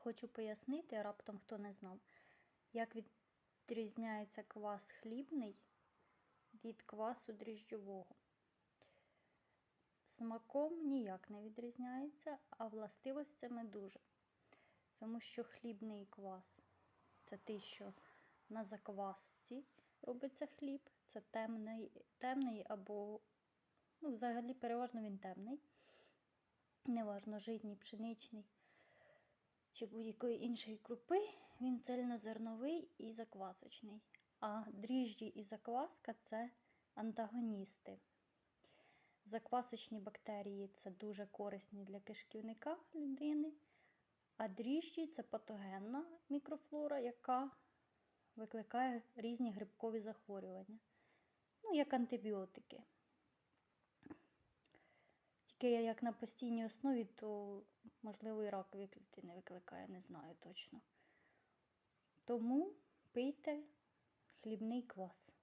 хочу пояснити, раптом хто не знав, як відрізняється квас хлібний від квасу дріжджового. Смаком ніяк не відрізняється, а властивостями дуже. Тому що хлібний квас це те, що на заквасці робиться хліб, це темний, темний або, ну, взагалі, переважно він темний. Неважно, житній, пшеничний чи будь-якої іншої крупи, він цельнозерновий і заквасочний. А дріжджі і закваска це антагоністи. Заквасочні бактерії це дуже корисні для кишківника людини, а дріжджі це патогенна мікрофлора, яка викликає різні грибкові захворювання. Ну, як антибіотики. Тільки як на постійній основі, то, можливо, і ракові не викликає, не знаю точно. Тому пийте хлібний квас.